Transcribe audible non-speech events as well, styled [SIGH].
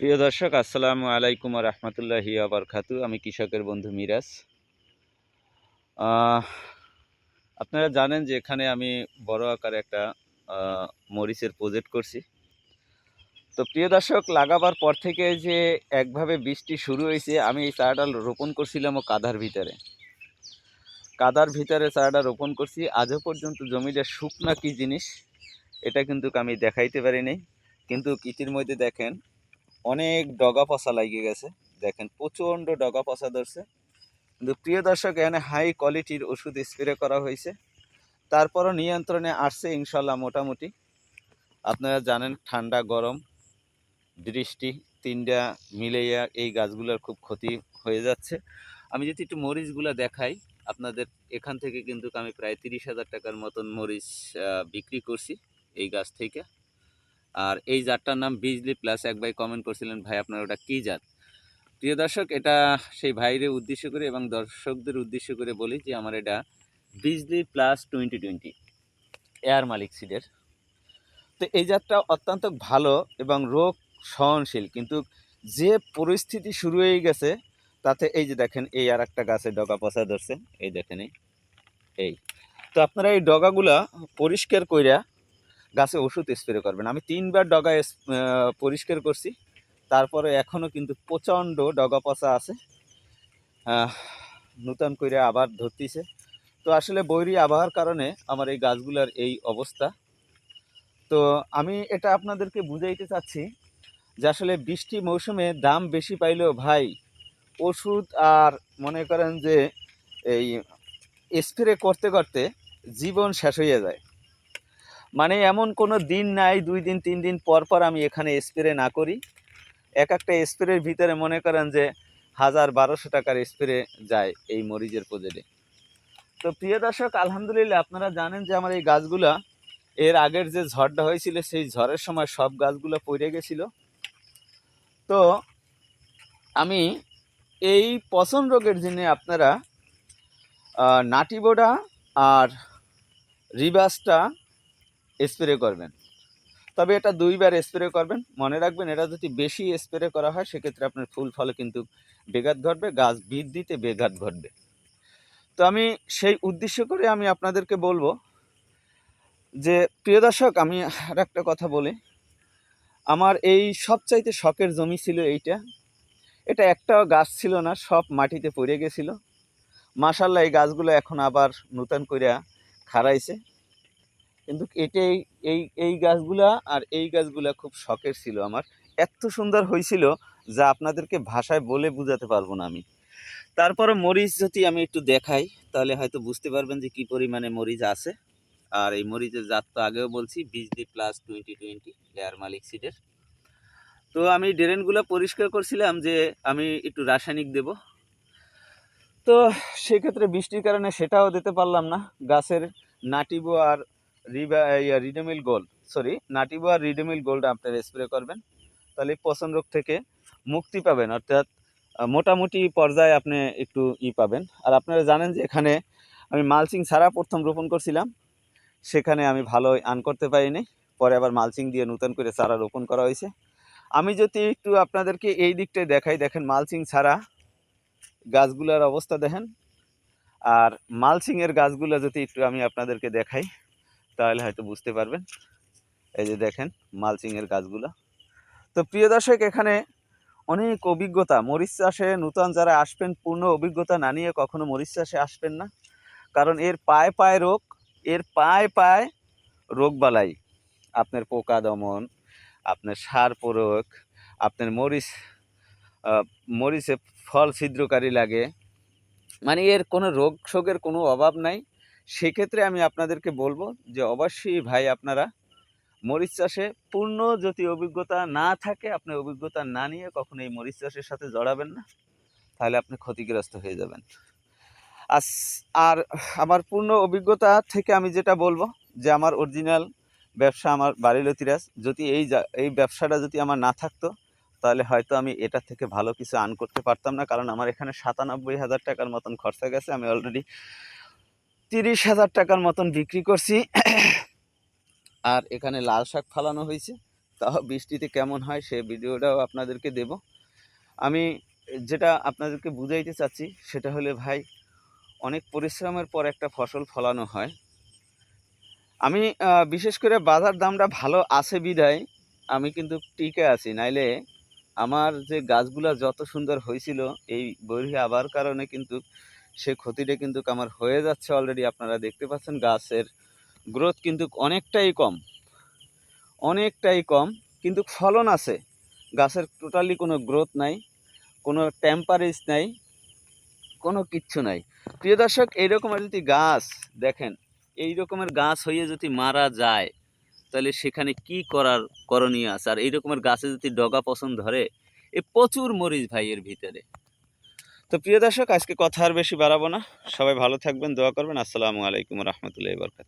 প্রিয় দর্শক, আসসালামু আলাইকুম রহমতুল্লাহি খাতু আমি কৃষকের বন্ধু মিরাজ। আপনারা জানেন যে এখানে আমি বড় আকারে একটা মরিচের প্রজেক্ট করছি। তো প্রিয় দর্শক, লাগাবার পর থেকে যে একভাবে বৃষ্টি শুরু হয়েছে, আমি এই চারাটা রোপণ করছিলাম ও কাদার ভিতরে। কাদার ভিতরে চারাটা রোপণ করছি। আজও পর্যন্ত জমিটা শুকনা কি জিনিস, এটা কিন্তু আমি দেখাইতে পারিনি কিন্তু ইতির মধ্যে দেখেন অনেক ডগা পচা লাগিয়ে গেছে। দেখেন, প্রচণ্ড ডগা পচা ধরছে। কিন্তু প্রিয় দর্শক, এখানে হাই কোয়ালিটির ওষুধ স্প্রে করা হয়েছে। তারপরও নিয়ন্ত্রণে আসছে ইনশাল্লাহ মোটামুটি। আপনারা জানেন, ঠান্ডা, গরম, বৃষ্টি, তিনটা মিলাইয়া এই গাছগুলোর খুব ক্ষতি হয়ে যাচ্ছে। আমি যদি একটু মরিচগুলো দেখাই, আপনাদের এখান থেকে কিন্তু আমি প্রায় তিরিশ হাজার টাকার মতন মরিচ বিক্রি করছি এই গাছ থেকে। আর এই জাতটার নাম বিজলি প্লাস এক ভাই কমেন্ট করছিলেন, ভাই, আপনার ওটা কী জাত? প্রিয় দর্শক, এটা সেই ভাইরে উদ্দেশ্য করে এবং দর্শকদের উদ্দেশ্য করে বলি যে আমার এটা বিজলি প্লাস টোয়েন্টি টোয়েন্টি এয়ার মালিক সিডের তো এই জাতটা অত্যন্ত ভালো এবং রোগ সহনশীল, কিন্তু যে পরিস্থিতি শুরু হয়ে গেছে, তাতে এই যে দেখেন, এই আর একটা গাছে ডগা পচা ধরছে, এই দেখেন এই। তো আপনারা এই ডগাগুলা পরিষ্কার কইরা গাছে ওষুধ স্প্রে করবেন। আমি তিনবার ডগা পরিষ্কার করছি। তারপরে এখনও কিন্তু প্রচণ্ড ডগা পচা আছে। নূতন করে আবার ধরতিছে। তো আসলে বৈরী আবহাওয়ার কারণে আমার এই গাছগুলার এই অবস্থা। তো আমি এটা আপনাদেরকে বুঝাইতে চাচ্ছি যে আসলে বৃষ্টি মৌসুমে দাম বেশি পাইলেও ভাই ওষুধ আর মনে করেন যে এই স্প্রে করতে করতে জীবন শেষ হয়ে যায়। মানে এমন কোনো দিন নাই, দুই দিন, তিন দিন পর পর আমি এখানে স্প্রে না করি। এক একটা স্প্রের ভিতরে মনে করেন যে হাজার বারোশো টাকার স্প্রে যায় এই মরিচের প্রজেক্টে তো প্রিয় দর্শক, আলহামদুলিল্লাহ আপনারা জানেন যে আমার এই গাছগুলা, এর আগের যে ঝড়টা হয়েছিল, সেই ঝড়ের সময় সব গাছগুলো পড়ে গেছিল। তো আমি এই পচন রোগের জন্য আপনারা নাটিবোডা আর রিবাসটা স্প্রে করবেন। তবে এটা দুইবার স্প্রে করবেন। মনে রাখবেন, এটা যদি বেশি স্প্রে করা হয়, সেক্ষেত্রে আপনার ফুল ফলে কিন্তু বেঘাত ঘটবে, গাছ বৃদ্ধিতে বেঘাত ঘটবে। তো আমি সেই উদ্দেশ্য করে আমি আপনাদেরকে বলব যে, প্রিয় দর্শক, আমি আর একটা কথা বলি। আমার এই সবচাইতে শখের জমি ছিল এইটা। এটা একটাও গাছ ছিল না, সব মাটিতে পড়ে গেছিল। মাশাল্লাহ এই গাছগুলো এখন আবার নূতন করে খাড়াইছে। কিন্তু এটাই, এই এই গাছগুলা আর এই গাছগুলা খুব শখের ছিল আমার। এত সুন্দর হয়েছিল যা আপনাদেরকে ভাষায় বলে বোঝাতে পারব না আমি। তারপরে মরিচ যদি আমি একটু দেখাই, তাহলে হয়তো বুঝতে পারবেন যে কি পরিমাণে মরিচ আছে। আর এই মরিচের জাত তো আগেও বলছি Bijli plus twenty twenty layer মালিক সিডের তো আমি ড্রেনগুলো পরিষ্কার করছিলাম যে আমি একটু রাসায়নিক দেব। তো সেক্ষেত্রে বৃষ্টির কারণে সেটাও দিতে পারলাম না। গাছের নাটিবো আর ইয়া রিডেমিল গোল্ড সরি আর রিডেমিল গোল্ড আপনারা স্প্রে করবেন। তাহলে পচন রোগ থেকে মুক্তি পাবেন, অর্থাৎ মোটামুটি পর্যায়ে আপনি একটু ই পাবেন। আর আপনারা জানেন যে এখানে আমি মালচিং ছাড়া প্রথম রোপণ করছিলাম, সেখানে আমি ভালো আন করতে পারিনি। পরে আবার মালচিং দিয়ে নতুন করে চারা রোপণ করা হয়েছে। আমি যদি একটু আপনাদেরকে এই দিকটায় দেখাই, দেখেন মালচিং ছাড়া গাছগুলোর অবস্থা দেখেন। আর মালচিংয়ের গাছগুলো যদি একটু আমি আপনাদেরকে দেখাই তাহলে হয়তো বুঝতে পারবেন। এই যে দেখেন, মালচিংয়ের গাছগুলো। তো প্রিয় দর্শক, এখানে অনেক অভিজ্ঞতা। মরিচ চাষে নূতন যারা আসবেন, পূর্ণ অভিজ্ঞতা না নিয়ে কখনো মরিচ চাষে আসবেন না। কারণ এর পায়ে পায়ে রোগ, এর পায়ে পায়ে রোগ বালাই। আপনার পোকা দমন, আপনার সার প্রয়োগ, আপনার মরিচ মরিচে ফল ছিদ্রকারী লাগে। মানে এর কোনো রোগ শোকের কোনো অভাব নাই। সেক্ষেত্রে আমি আপনাদেরকে বলব যে অবশ্যই ভাই আপনারা মরিচ চাষে পূর্ণ যদি অভিজ্ঞতা না থাকে, আপনি অভিজ্ঞতা না নিয়ে কখনো এই মরিচ চাষের সাথে জড়াবেন না। তাহলে আপনি ক্ষতিগ্রস্ত হয়ে যাবেন। আস, আর আমার পূর্ণ অভিজ্ঞতা থেকে আমি যেটা বলব যে আমার অরিজিনাল ব্যবসা আমার বাড়ি লতিরাজ। যদি এই এই ব্যবসাটা যদি আমার না থাকতো, তাহলে হয়তো আমি এটা থেকে ভালো কিছু আর্ন করতে পারতাম না। কারণ আমার এখানে সাতানব্বই হাজার টাকার মতন খরচা গেছে। আমি অলরেডি তিরিশ হাজার টাকার মতন বিক্রি করছি। [COUGHS] আর এখানে লাল শাক ফালানো হয়েছে। তাও বৃষ্টিতে কেমন হয় সে ভিডিওটাও আপনাদেরকে দেব। আমি যেটা আপনাদেরকে বুঝাইতে চাচ্ছি, সেটা হলে ভাই, অনেক পরিশ্রমের পর একটা ফসল ফলানো হয়। আমি বিশেষ করে বাজার দামটা ভালো আছে বিধায় আমি কিন্তু টিকে আছি। নাইলে আমার যে গাছগুলা যত সুন্দর হয়েছিল, এই বৈরী আবার কারণে কিন্তু সে ক্ষতিটা কিন্তু আমার হয়ে যাচ্ছে অলরেডি আপনারা দেখতে পাচ্ছেন গাছের গ্রোথ কিন্তু অনেকটাই কম অনেকটাই কম, কিন্তু ফলন আছে, গাছের টোটালি কোনো গ্রোথ নাই, কোনো টেম্পারেজ নাই, কোনো কিচ্ছু নাই। প্রিয় দর্শক এইরকমের যদি গাছ দেখেন, এই রকমের গাছ হয়ে যদি মারা যায়, তাহলে সেখানে কি করার করণীয় আছে? আর এই রকমের গাছে যদি ডগা পছন্দ ধরে, এ প্রচুর মরিচ ভাই এর ভিতরে। তো প্রিয় দর্শক, আজকে কথা আর বেশি বাড়াবো না। সবাই ভালো থাকবেন, দোয়া করবেন। আসসালামু আলাইকুম রহমতুল্লাহ বরকাত